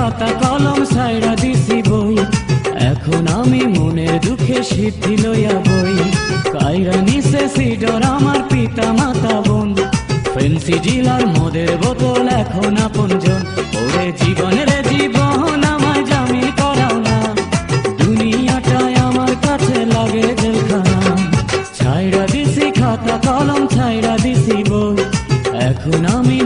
খাতা কলম সাইরা দিছি বই। এখন আমি মনের দুঃখে সিদ্ধি লইয়া বই। কাইরা নিছে সিডর আমার পিতা মাতা বোন। ফেন্সি জিলার মদের বোতল এখন আপনজন ওরে জীবনের জীবন আমায় করাও না। আমার কাছে লাগে জেলখানা। ছাইরা দিছি খাতা কলম ছাইরা দিছি বই। এখন আমি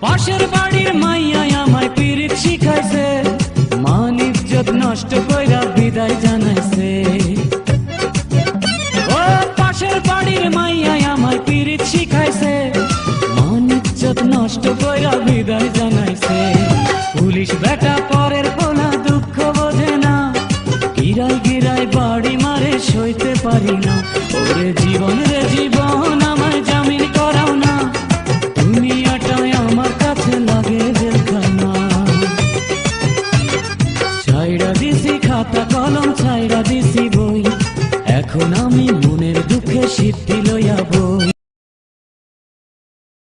পাশের বাড়ির মাইয়া আমায় পিরিত শিখাইছে। মান ইজ্জত নষ্ট কইরা বিদায় জানাইছে। ও পাশের বাড়ির আমায় পিরিত শিখাইছে। নষ্ট কইরা বিদায় জানাইছে। পুলিশ বেটা পরের দুঃখ বোঝে না। বাড়ি মারে সইতে পারি না। ওরে জীবন রে জীবন কলম ছাইরা দিছি বই। এখন আমি মনের দুঃখে সিদ্ধি লইয়া